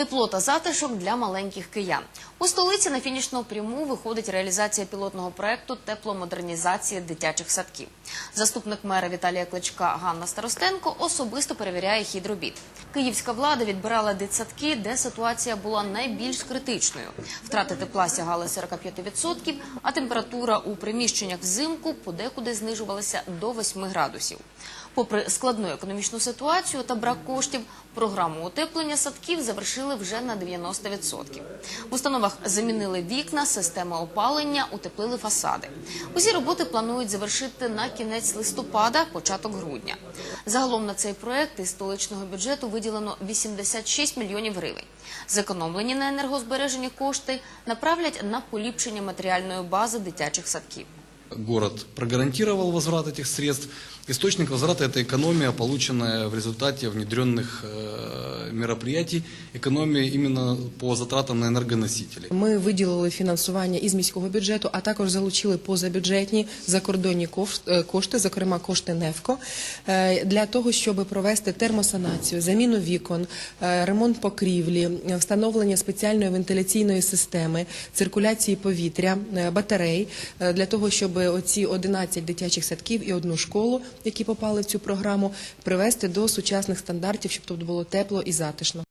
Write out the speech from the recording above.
Тепло та затишок для маленьких киян. У столиці на фінішну пряму виходить реалізація пілотного проекту тепломодернізації дитячих садків. Заступник мера Віталія Кличка Ганна Старостенко особисто перевіряє хід робіт. Київська влада відбирала дитсадки, де ситуація була найбільш критичною. Втрати тепла сягали 45%, а температура у приміщеннях взимку подекуди знижувалася до 8 градусів. Попри складну економічну ситуацію та брак коштів, програму утеплення садків завершили вже на 90%. В установах замінили вікна, системи опалення, утеплили фасади. Усі роботи планують завершити на кінець листопада, початок грудня. Загалом на цей проект із столичного бюджету виділено 86 мільйонів гривень. Зекономлені на енергозбереженні кошти направлять на поліпшення матеріальної бази дитячих садків Город прогарантировал возврат этих средств. Источник возврата – это экономия, полученная в результате внедренных э, мероприятий, экономия именно по затратам на энергоносители. Ми виділили фінансування із міського бюджету, а також залучили позабюджетні закордонні е, кошти, зокрема кошти НЕФКО, е, для того, щоб провести термосанацію, заміну вікон, е, ремонт покрівлі, встановлення спеціальної вентиляційної системи, циркуляції повітря, батарей, для того, щоб оці 11 дитячих садків і одну школу, які попали в цю програму, привести до сучасних стандартів, щоб тут було тепло і затишно.